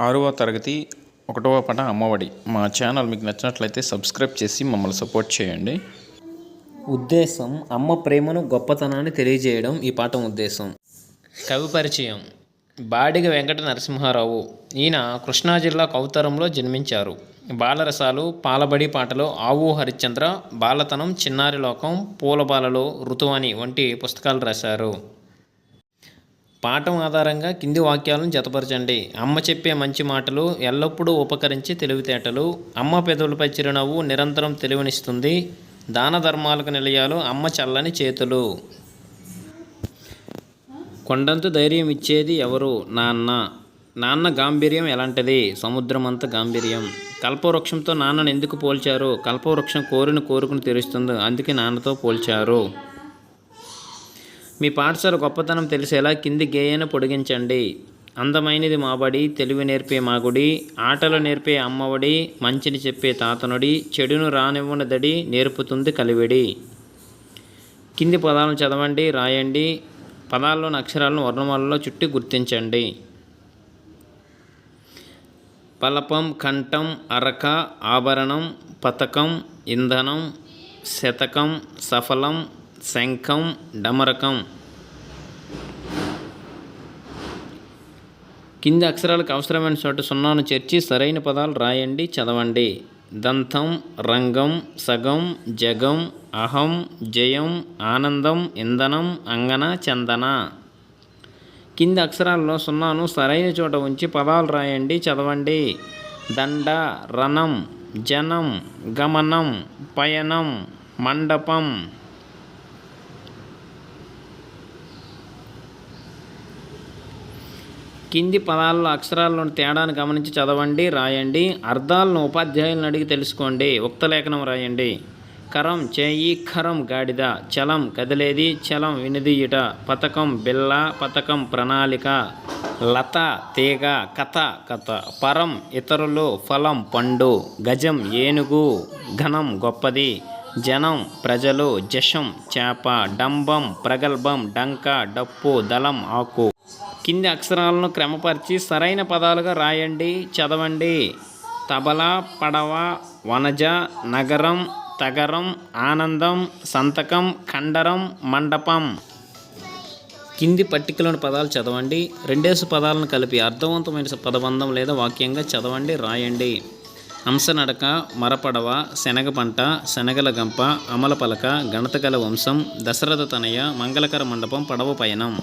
ఆరవ తరగతి ఒకటవ పాట అమ్మఒడి. మా ఛానల్ మీకు నచ్చినట్లయితే సబ్స్క్రైబ్ చేసి మమ్మల్ని సపోర్ట్ చేయండి. ఉద్దేశం అమ్మ ప్రేమను గొప్పతనాన్ని తెలియజేయడం ఈ పాఠం ఉద్దేశం. కవి పరిచయం. బాడిగ వెంకట నరసింహారావు. ఈయన కృష్ణా జిల్లా కౌతరంలో జన్మించారు. బాలరసాలు పాలబడి పాటలు ఆవు హరిశ్చంద్ర బాలతనం చిన్నారి లోకం పూలబాలలో ఋతువాని వంటి పుస్తకాలు రాశారు. పాఠం ఆధారంగా కింది వాక్యాలను జతపరచండి. అమ్మ చెప్పే మంచి మాటలు ఎల్లప్పుడూ ఉపకరించి తెలివితేటలు. అమ్మ పెదవులపై చిరునవ్వు నిరంతరం తెలివినిస్తుంది. దాన ధర్మాలకు నిలయాలు అమ్మ చల్లని చేతులు. కొండంత ధైర్యం ఇచ్చేది ఎవరు? నాన్న. నాన్న గాంభీర్యం ఎలాంటిది? సముద్రమంత గాంభీర్యం. కల్పవృక్షంతో నాన్నను ఎందుకు పోల్చారు? కల్పవృక్షం కోరిన కోరుకుని తెరుస్తుంది. అందుకే నాన్నతో పోల్చారు. మీ పాఠశాల గొప్పతనం తెలిసేలా కింది గేయను పొడిగించండి. అందమైనది మాబడి తెలివి నేర్పే మాగుడి ఆటలు నేర్పే అమ్మఒడి మంచిని చెప్పే తాతనుడి చెడును రానివ్వనదడి నేర్పుతుంది కలివిడి. కింది పదాలను చదవండి రాయండి. పదాల్లోని అక్షరాలను వర్ణమాలలో చుట్టి గుర్తించండి. పలపం కంఠం అరక ఆభరణం పతకం ఇంధనం శతకం సఫలం శంఖం డమరకం. కింది అక్షరాలకు అవసరమైన చోట సున్నాను చేర్చి సరైన పదాలు రాయండి చదవండి. దంతం రంగం సగం జగం అహం జయం ఆనందం ఇంధనం అంగన చందన. కింది అక్షరాల్లో సున్నాను సరైన చోట ఉంచి పదాలు రాయండి చదవండి. దండ రణం జనం గమనం పయనం మండపం. కింది పదాల్లో అక్షరాల్లోని తేడాను గమనించి చదవండి రాయండి. అర్థాలను ఉపాధ్యాయులను అడిగి తెలుసుకోండి. ఉక్త లేఖనం రాయండి. కరం చేయి ఖరం గాడిద చలం కదిలేది చలం వినిదియుట పథకం బిల్ల పథకం ప్రణాళిక లత తీగ కథ కథ పరం ఇతరులు ఫలం పండు గజం ఏనుగు ఘనం గొప్పది జనం ప్రజలు జషం చేప డంబం ప్రగల్భం డంక డప్పు దళం ఆకు. కింది అక్షరాలను క్రమపరిచి సరైన పదాలుగా రాయండి చదవండి. తబల పడవ వనజ నగరం తగరం ఆనందం సంతకం కండరం మండపం. కింది పట్టికలోని పదాలు చదవండి రెండేసి పదాలను కలిపి అర్థవంతమైన పదబంధం లేదా వాక్యంగా చదవండి రాయండి. హంసనడక మరపడవ శనగ పంట శనగల గంప అమలపలక గణతగల వంశం దశరథ తనయ మంగళకర మండపం పడవ పయనం.